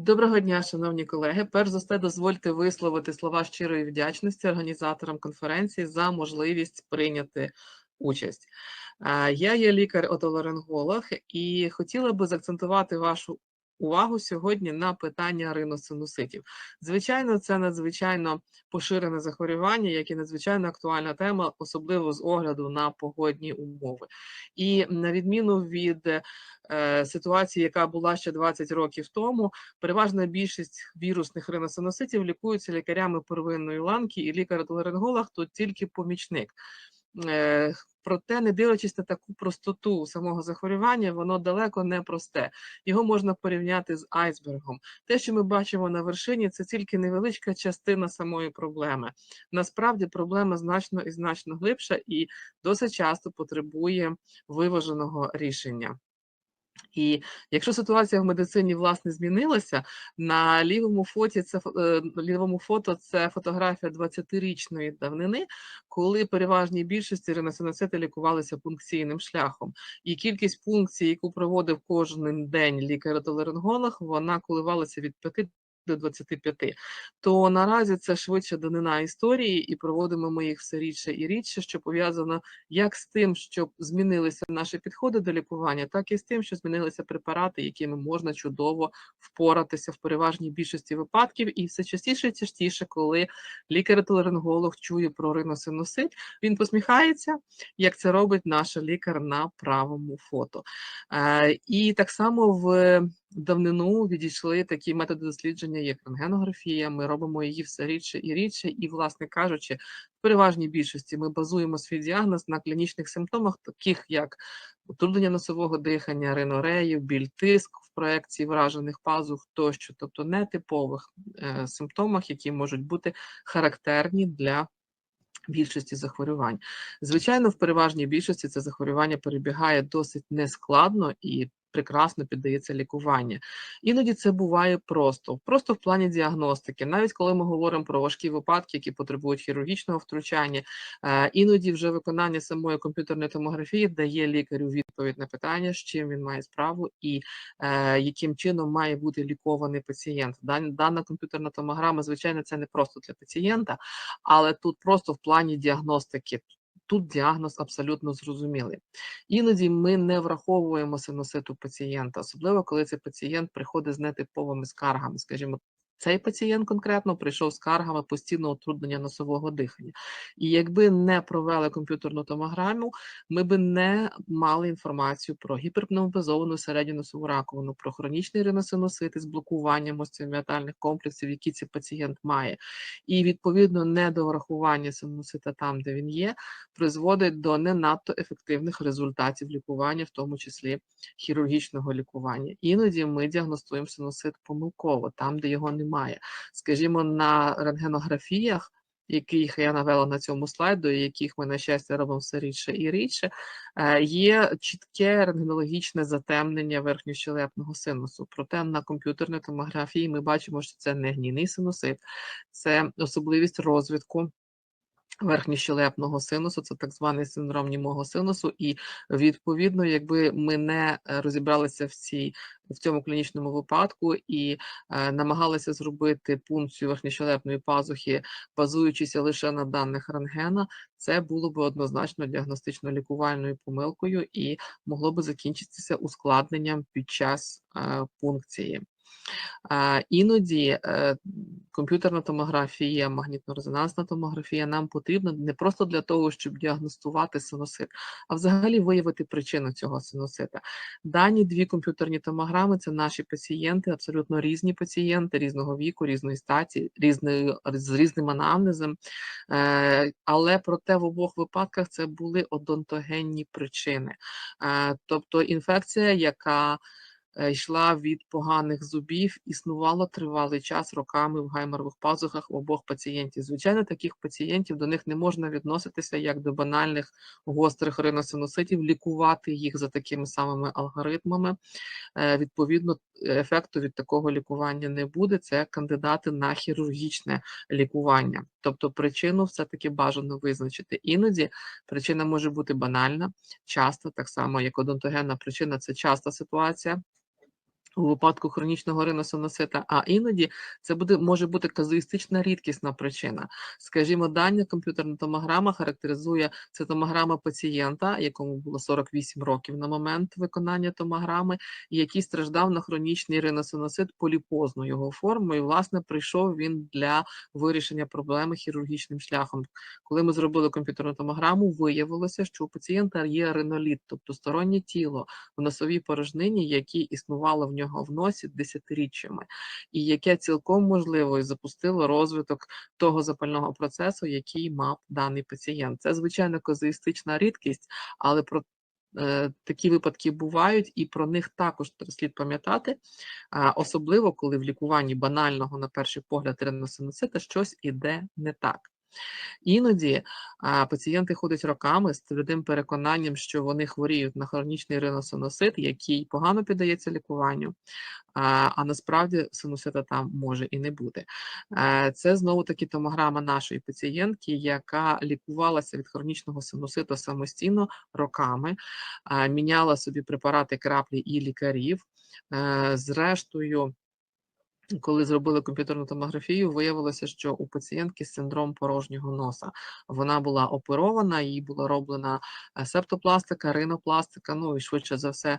Доброго дня, шановні колеги. Перш за все, дозвольте висловити слова щирої вдячності організаторам конференції за можливість прийняти участь. Е, Я є лікар-отоларинголог і хотіла би заакцентувати вашу увагу сьогодні на питання риносинуситів. Звичайно, це надзвичайно поширене захворювання, як і надзвичайно актуальна тема, особливо з огляду на погодні умови. І на відміну від е, ситуації, яка була ще 20 років тому, переважна більшість вірусних риносинуситів лікуються лікарями первинної ланки, і лікар-отоларинголог тут тільки помічник. Е, Проте, не дивлячись на таку простоту самого захворювання, воно далеко не просте. Його можна порівняти з айсбергом. Те, що ми бачимо на вершині, це тільки невеличка частина самої проблеми. Насправді проблема значно і значно глибша і досить часто потребує виваженого рішення. І якщо ситуація в медицині власне змінилася, на лівому фоті це е, на лівому фото це фотографія 20-річної давнини, коли переважній більшості риносиноцити лікувалися пункційним шляхом. І кількість пункцій, яку проводив кожен день лікар-толеринголог, вона коливалася від 5 до 25. То наразі це швидше данина історії, і проводимо ми їх все рідше і рідше, що пов'язано як з тим, що змінилися наші підходи до лікування, так і з тим, що змінилися препарати, якими можна чудово впоратися в переважній більшості випадків, і все частіше і частіше, коли лікар-толеринголог чує про риносинусит, він посміхається, як це робить наш лікар на правому фото. Е, І так само в давнину відійшли такі методи дослідження, як рентгенографія. Ми робимо її все рідше і рідше, і, власне кажучи, в переважній більшості ми базуємо свій діагноз на клінічних симптомах, таких як утруднення носового дихання, ринореїв, біль тиск в проекції вражених пазух тощо, тобто нетипових е, симптомах, які можуть бути характерні для більшості захворювань. Звичайно, в переважній більшості це захворювання перебігає досить нескладно і прекрасно піддається лікуванню. Іноді це буває просто, просто в плані діагностики. Навіть коли ми говоримо про важкі випадки, які потребують хірургічного втручання, е, іноді вже виконання самої комп'ютерної томографії дає лікарю відповідь на питання, з чим він має справу і е, яким чином має бути лікований пацієнт. Дан- Дана комп'ютерна томограма, звичайно, це не просто для пацієнта, але тут просто в плані діагностики. Тут діагноз абсолютно зрозумілий. Іноді ми не враховуємо синуситу пацієнта, особливо коли цей пацієнт приходить з нетиповими скаргами. Скажімо, цей пацієнт конкретно прийшов з скаргами постійного утруднення носового дихання. І якби не провели комп'ютерну томограму, ми би не мали інформацію про гіперпневмопезовану середню носову раковину, про хронічний риносинусит із блокуванням остеоміатальних комплексів, які цей пацієнт має. І відповідно недорахування синусита там, де він є, призводить до не надто ефективних результатів лікування, в тому числі хірургічного лікування. Іноді ми діагностуємо синусит помилково, там, де його немає. Скажімо, на рентгенографіях, яких я навела на цьому слайду, і яких ми, на щастя, робимо все рідше і рідше, е, є чітке рентгенологічне затемнення верхньощелепного синусу. Проте на комп'ютерній томографії ми бачимо, що це не гнійний синусит, це особливість розвитку верхньощелепного синусу, це так званий синдром німого синусу, і відповідно, якби ми не е, розібралися в цій в цьому клінічному випадку і е, намагалися зробити пункцію верхньощелепної пазухи, базуючися лише на даних рентгена, це було б однозначно діагностично-лікувальною помилкою і могло би закінчитися ускладненням під час е, пункції. Іноді е, комп'ютерна томографія, магнітно-резонансна томографія нам потрібна не просто для того, щоб діагностувати синусит, а взагалі виявити причину цього синусита. Дані дві комп'ютерні томограми це наші пацієнти, абсолютно різні пацієнти різного віку, різної статі, різною, з різним анамнезом. Е, Але проте в обох випадках це були одонтогенні причини, Е, тобто інфекція, яка йшла від поганих зубів, існувала тривалий час роками в гайморових пазухах у обох пацієнтів. Звичайно, таких пацієнтів до них не можна відноситися як до банальних гострих риносинуситів, лікувати їх за такими самими алгоритмами. Е, Відповідно, ефекту від такого лікування не буде. Це кандидати на хірургічне лікування. Тобто причину все-таки бажано визначити. Іноді причина може бути банальна, часто, так само як одонтогенна причина це часта ситуація. У випадку хронічного риносинусита, а іноді це буде може бути казуїстична рідкісна причина. Скажімо, дання комп'ютерна томограма характеризує це томограма пацієнта, якому було 48 років на момент виконання томограми, який страждав на хронічний риносинусит поліпозну його форму. І, власне, прийшов він для вирішення проблеми хірургічним шляхом. Коли ми зробили комп'ютерну томограму, виявилося, що у пацієнта є риноліт, тобто стороннє тіло в носовій порожнині, яке існувало в нього в носі десятиріччями, і яке цілком можливо і запустило розвиток того запального процесу, який мав даний пацієнт. Це звичайно казуїстична рідкість, але про е, Такі випадки бувають, і про них також слід пам'ятати, особливо коли в лікуванні банального, на перший погляд, риносинусита щось іде не так. Іноді а, пацієнти ходять роками з твердим переконанням, що вони хворіють на хронічний риносинусит, який погано піддається лікуванню, а, а насправді синусита там може і не бути. Е, Це знову таки томограма нашої пацієнтки, яка лікувалася від хронічного синуситу самостійно роками, а, міняла собі препарати краплі і лікарів. Е, Зрештою, коли зробили комп'ютерну томографію, виявилося, що у пацієнтки синдром порожнього носа. Вона була оперована, їй була роблена е, септопластика, ринопластика, ну і швидше за все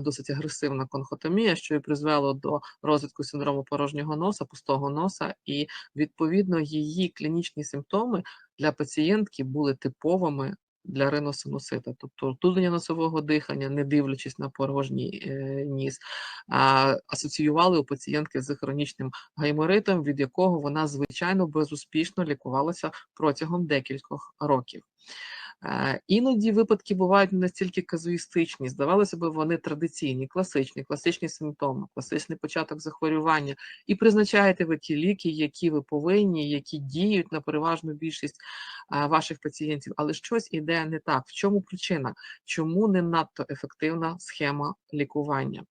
досить агресивна конхотомія, що і призвело до розвитку синдрому порожнього носа, пустого носа, і відповідно її клінічні симптоми для пацієнтки були типовими для риносинусита, тобто ртулення носового дихання, не дивлячись на порожній е, ніс, асоціювали у пацієнтки з хронічним гайморитом, від якого вона звичайно безуспішно лікувалася протягом декількох років. Іноді випадки бувають не настільки казуїстичні, здавалося б, вони традиційні, класичні, класичні симптоми, класичний початок захворювання, і призначаєте ви ті ліки, які ви повинні, які діють на переважну більшість ваших пацієнтів, але щось іде не так. В чому причина? Чому не надто ефективна схема лікування?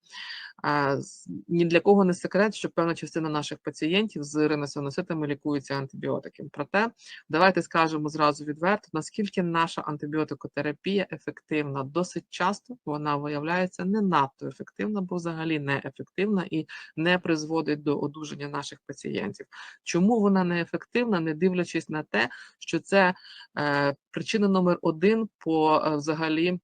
Ні для кого не секрет, що певна частина наших пацієнтів з риносинуситами лікуються антибіотиками. Проте давайте скажемо зразу відверто, наскільки наша антибіотикотерапія ефективна. Досить часто вона виявляється не надто ефективна, бо взагалі не ефективна і не призводить до одужання наших пацієнтів. Чому вона не ефективна, не дивлячись на те, що це е, причина номер один по е, взагалі.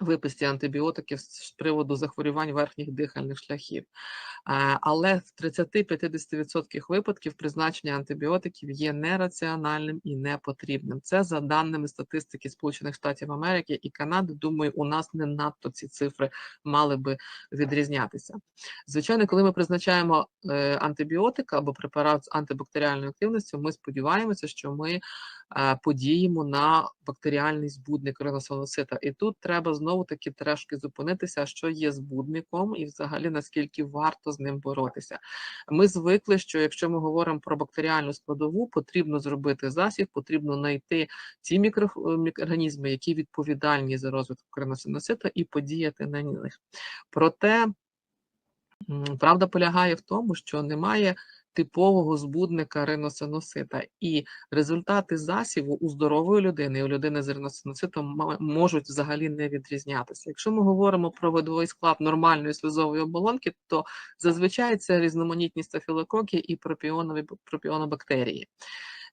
Виписці антибіотиків з приводу захворювань верхніх дихальних шляхів. Е, Але в 30-50% випадків призначення антибіотиків є нераціональним і непотрібним. Це за даними статистики Сполучених Штатів Америки і Канади. Думаю, у нас не надто ці цифри мали би відрізнятися. Звичайно, коли ми призначаємо е, антибіотик або препарат з антибактеріальною активністю, ми сподіваємося, що ми подіємо на бактеріальний збудник риносинусита. І тут треба знову таки трошки зупинитися, що є збудником, і взагалі наскільки варто з ним боротися. Ми звикли, що якщо ми говоримо про бактеріальну складову, потрібно зробити засіб, потрібно знайти ті мікро- мікроорганізми, які відповідальні за розвиток риносинусита, і подіяти на них. Проте правда полягає в тому, що немає типового збудника риносинусита, і результати засіву у здорової людини і у людини з реносиноситом ма- можуть взагалі не відрізнятися. Якщо ми говоримо про видовий склад нормальної сльозової оболонки, то зазвичай це різноманітні стафілококи і пропіонові пропіонобактерії.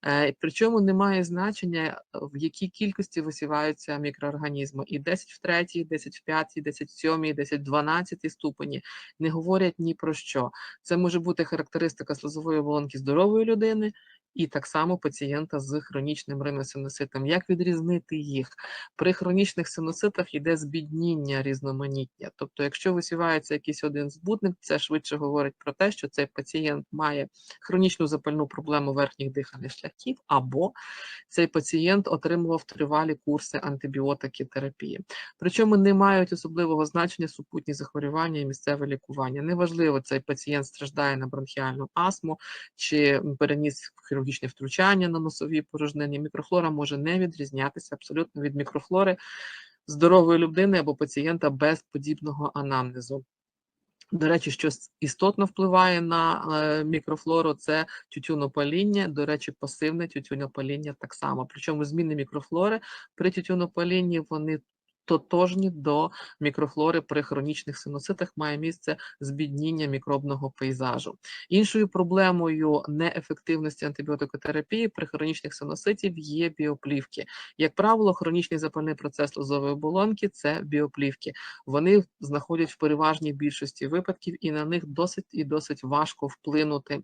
Е, Причому немає значення, е, в якій кількості висіваються мікроорганізми. І 10 в 3, 10 в 5, 10 в 7, 10 в 12 ступені не говорять ні про що. Це може бути характеристика слизової оболонки здорової людини і так само пацієнта з хронічним риносинуситом. Як відрізнити їх? При хронічних синуситах йде збідніння різноманіття. Тобто, якщо висівається якийсь один збудник, це швидше говорить про те, що цей пацієнт має хронічну запальну проблему верхніх дихальних шляхів, або цей пацієнт отримував тривалі курси антибіотики терапії. Причому не мають особливого значення супутні захворювання і місцеве лікування. Неважливо, цей пацієнт страждає на бронхіальну астму чи переніс хірургічне втручання на носовій порожнині. Мікрофлора може не відрізнятися абсолютно від мікрофлори здорової людини або пацієнта без подібного анамнезу. До речі, що істотно впливає на е, мікрофлору, це тютюнопаління. До речі, пасивне тютюнопаління так само. Причому зміни мікрофлори при тютюнопалінні вони тотожні до мікрофлори при хронічних синуситах має місце збідніння мікробного пейзажу. Іншою проблемою неефективності антибіотикотерапії при хронічних синуситів є біоплівки. Як правило, хронічний запальний процес лозової оболонки це біоплівки. Вони знаходять в переважній більшості випадків, і на них досить і досить важко вплинути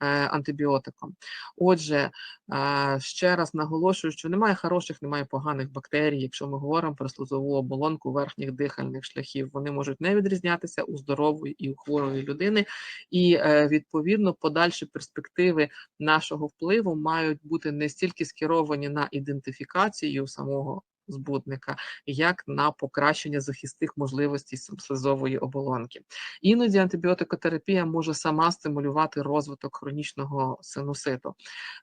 е, антибіотиком. Отже, е, ще раз наголошую, що немає хороших, немає поганих бактерій, якщо ми говоримо про слизову оболонку верхніх дихальних шляхів. Вони можуть не відрізнятися у здорової і у хворої людини, і е, відповідно подальші перспективи нашого впливу мають бути не стільки скеровані на ідентифікацію самого збудника, як на покращення захисних можливостей слизової оболонки. Іноді антибіотикотерапія може сама стимулювати розвиток хронічного синуситу.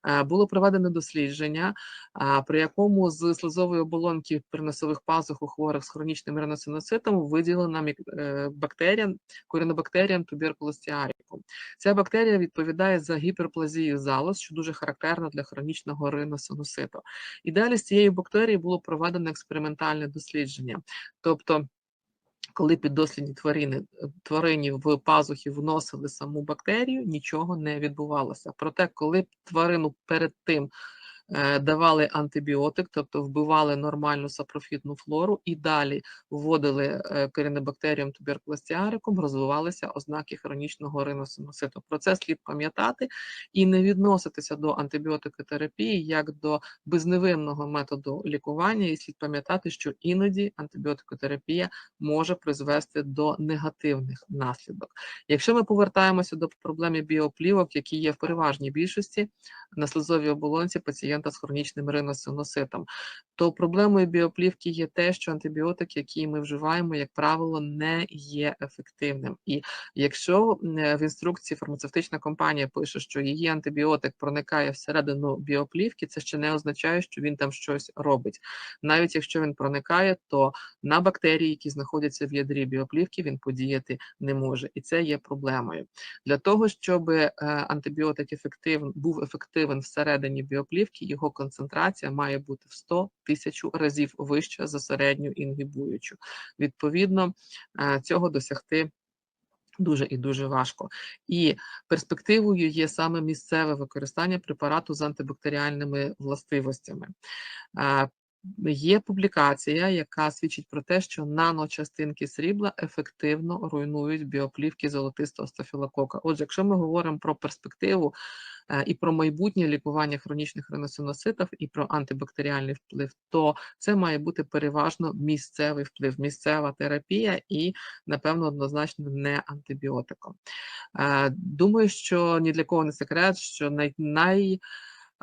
Е, Було проведено дослідження, при якому з слизової оболонки при носових пазух у хворих з хронічним риносинуситом виділена е, бактерія, корінобактеріям туберкулостіарікум. Ця бактерія відповідає за гіперплазію залоз, що дуже характерно для хронічного риносинуситу. І далі з цією бактерією було проведено експериментальне дослідження. Тобто, коли піддослідні тварини, тварині в пазухи вносили саму бактерію, нічого не відбувалося. Проте, коли тварину перед тим давали антибіотик, тобто вбивали нормальну сапрофітну флору, і далі вводили е, корінебактеріум туберкулостіарикум, розвивалися ознаки хронічного риносинуситу. Про це слід пам'ятати і не відноситися до антибіотикотерапії як до безневинного методу лікування, і слід пам'ятати, що іноді антибіотикотерапія може призвести до негативних наслідок. Якщо ми повертаємося до проблеми біоплівок, які є в переважній більшості на слизовій оболонці пацієнта з хронічним риносинуситом, то проблемою біоплівки є те, що антибіотик, який ми вживаємо, як правило, не є ефективним. І якщо в інструкції фармацевтична компанія пише, що її антибіотик проникає всередину біоплівки, це ще не означає, що він там щось робить. Навіть якщо він проникає, то на бактерії, які знаходяться в ядрі біоплівки, він подіяти не може, і це є проблемою. Для того щоб е, антибіотик ефектив, був ефективен всередині біоплівки, його концентрація має бути в 100 тисяч разів вища за середню інгібуючу. Відповідно, е, цього досягти. Дуже і дуже важко. І перспективою є саме місцеве використання препарату з антибактеріальними властивостями. Є публікація, яка свідчить про те, що наночастинки срібла ефективно руйнують біоплівки золотистого стафілокока. Отже, якщо ми говоримо про перспективу е, і про майбутнє лікування хронічних риносиноситів, і про антибактеріальний вплив, то це має бути переважно місцевий вплив, місцева терапія і, напевно, однозначно не антибіотиком. Е, Думаю, що ні для кого не секрет, що най, най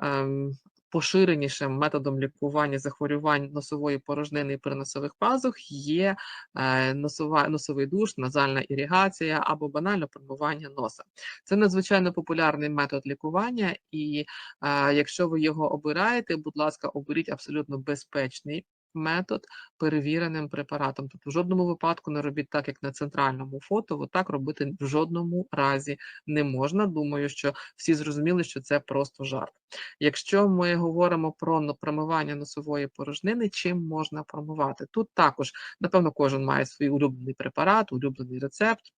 ем, поширенішим методом лікування захворювань носової порожнини і переносових пазух є е, носова, носовий душ, назальна іригація або банально промивання носа. Це надзвичайно популярний метод лікування, і е, якщо ви його обираєте, будь ласка, оберіть абсолютно безпечний метод перевіреним препаратом. Тобто в жодному випадку не робіть так, як на центральному фото, отак робити в жодному разі не можна. Думаю, що всі зрозуміли, що це просто жарт. Якщо ми говоримо про промивання носової порожнини, чим можна промивати? Тут також, напевно, кожен має свій улюблений препарат, улюблений рецепт.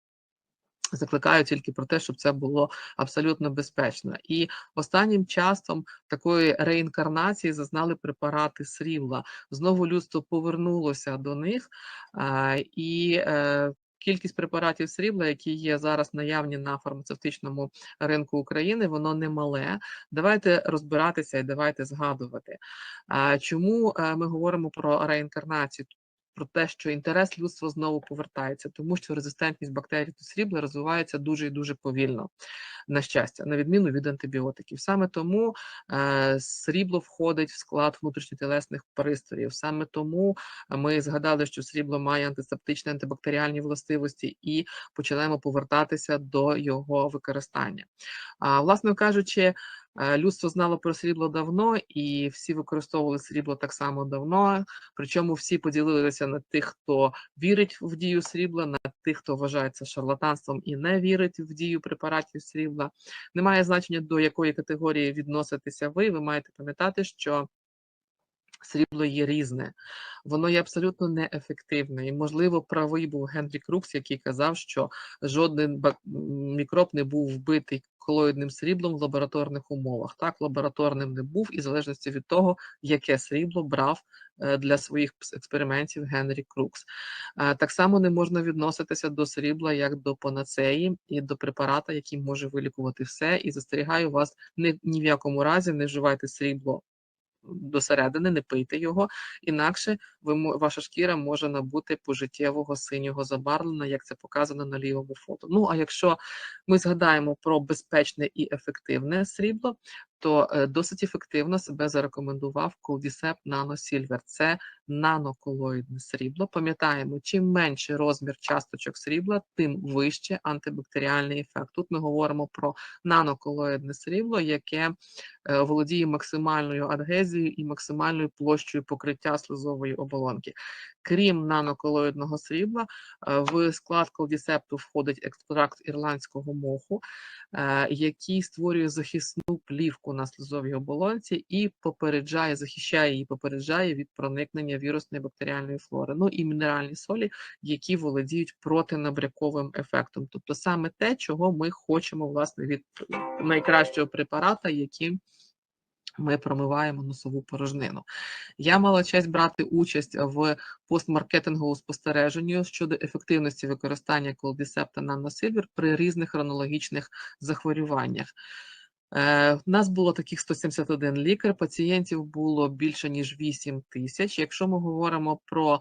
Закликаю тільки про те, щоб це було абсолютно безпечно. І останнім часом такої реінкарнації зазнали препарати срібла. Знову людство повернулося до них, і е, кількість препаратів срібла, які є зараз наявні на фармацевтичному ринку України, воно немале. Давайте розбиратися і давайте згадувати. Чому е, ми говоримо про реінкарнацію? Про те, що інтерес людства знову повертається, тому що резистентність бактерій до срібла розвивається дуже і дуже повільно, на щастя, на відміну від антибіотиків. Саме тому е, срібло входить в склад внутрішньотілесних пристроїв. Саме тому ми згадали, що срібло має антисептичні антибактеріальні властивості, і починаємо повертатися до його використання. А власне кажучи. Е, Людство знало про срібло давно, і всі використовували срібло так само давно. Причому всі поділилися на тих, хто вірить в дію срібла, на тих, хто вважає це шарлатанством і не вірить в дію препаратів срібла. Немає значення до якої категорії відноситеся ви. Ви маєте пам'ятати, що Срібло є різне, воно є абсолютно неефективне. І, можливо, правий був Генрі Крукс, який казав, що жоден мікроб не був вбитий колоїдним сріблом в лабораторних умовах. Так, лабораторним не був, і в залежності від того, яке срібло брав е, для своїх експериментів Генрі Крукс. Е, Так само не можна відноситися до срібла як до панацеї і до препарата, який може вилікувати все. І застерігаю вас ні, ні в якому разі не вживайте срібло до середини, не пийте його, інакше ви, ваша шкіра може набути пожиттєвого синього забарвлення, як це показано на лівому фото. Ну а якщо ми згадаємо про безпечне і ефективне срібло, то е, досить ефективно себе зарекомендував Nano Silver. Це наноколоїдне срібло. Пам'ятаємо, чим менший розмір часточок срібла, тим вище антибактеріальний ефект. Тут ми говоримо про наноколоїдне срібло, яке е, володіє максимальною адгезією і максимальною площею покриття слизової оболонки. Крім наноколоїдного срібла, е, в склад колдісепту входить екстракт ірландського моху, е, який створює захисну плівку на слизовій оболонці і попереджає, захищає її, попереджає від проникнення вірусної бактеріальної флори. Ну і мінеральні солі, які володіють протинабряковим ефектом. Тобто саме те, чого ми хочемо власне від найкращого препарата, яким ми промиваємо носову порожнину. Я мала честь брати участь в постмаркетинговому спостереженні щодо ефективності використання колдісепта наносильвер при різних хронологічних захворюваннях. Е, У нас було таких 171 лікар, пацієнтів було більше ніж 8 тисяч. Якщо ми говоримо про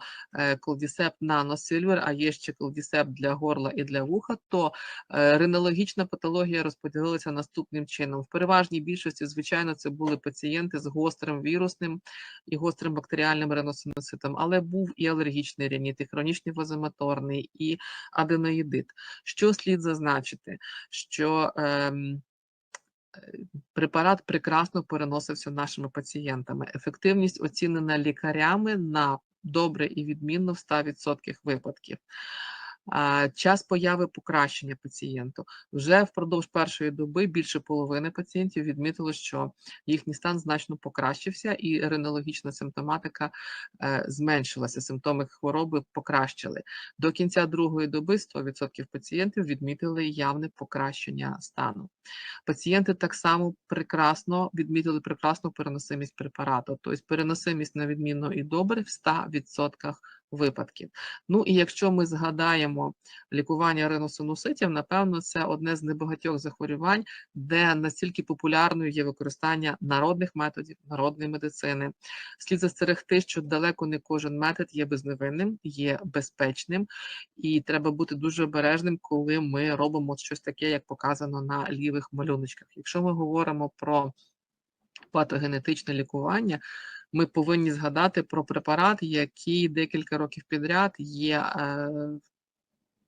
колдісепт наносильвер, а є ще колдісепт для горла і для вуха, то е, ринологічна патологія розподілилася наступним чином. В переважній більшості, звичайно, це були пацієнти з гострим вірусним і гострим бактеріальним реносиноситом, але був і алергічний рініт, і хронічний вазомоторний, і аденоїдит. Що слід зазначити? Що ем, препарат прекрасно переносився нашими пацієнтами. Ефективність оцінена лікарями на добре і відмінно в 100% випадків. Час появи покращення пацієнту вже впродовж першої доби більше половини пацієнтів відмітили, що їхній стан значно покращився, і ренологічна симптоматика е, зменшилася. Симптоми хвороби покращили. До кінця другої доби 100% пацієнтів відмітили явне покращення стану. Пацієнти так само прекрасно відмітили прекрасну переносимість препарату, тобто переносимість на відмінно і добре в 100% випадків. Ну і якщо ми згадаємо лікування риносинуситів, напевно, це одне з небагатьох захворювань, де настільки популярною є використання народних методів, народної медицини. Слід застерегти, що далеко не кожен метод є безневинним, є безпечним, і треба бути дуже обережним, коли ми робимо щось таке, як показано на лівих малюночках. Якщо ми говоримо про патогенетичне лікування, ми повинні згадати про препарат, який декілька років підряд є е,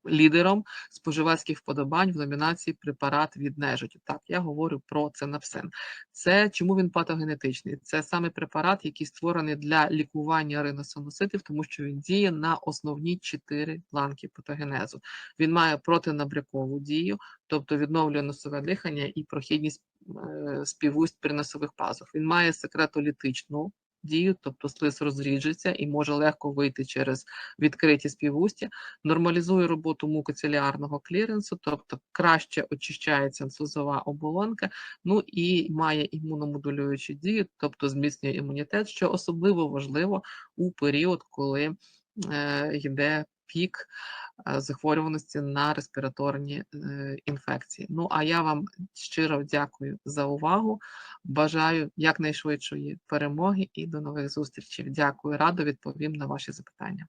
лідером споживацьких вподобань в номінації препарат від нежиті. Так, я говорю про ценапсин. Це чому він патогенетичний? Це саме препарат, який створений для лікування риносинуситів, тому що він діє на основні чотири ланки патогенезу. Він має протинабрякову дію, тобто відновлює носове дихання і прохідність е, співусть при носових пазух. Він має секретолітичну дію, тобто слиз розріджеться і може легко вийти через відкриті співустя, нормалізує роботу мукоцеліарного кліренсу, тобто краще очищається сузова оболонка, ну і має імуномодулюючу дію, тобто зміцнює імунітет, що особливо важливо у період, коли е, йде пік е, захворюваності на респіраторні е, інфекції. Ну а я вам щиро дякую за увагу. Бажаю якнайшвидшої перемоги і до нових зустрічей. Дякую, радо відповім на ваші запитання.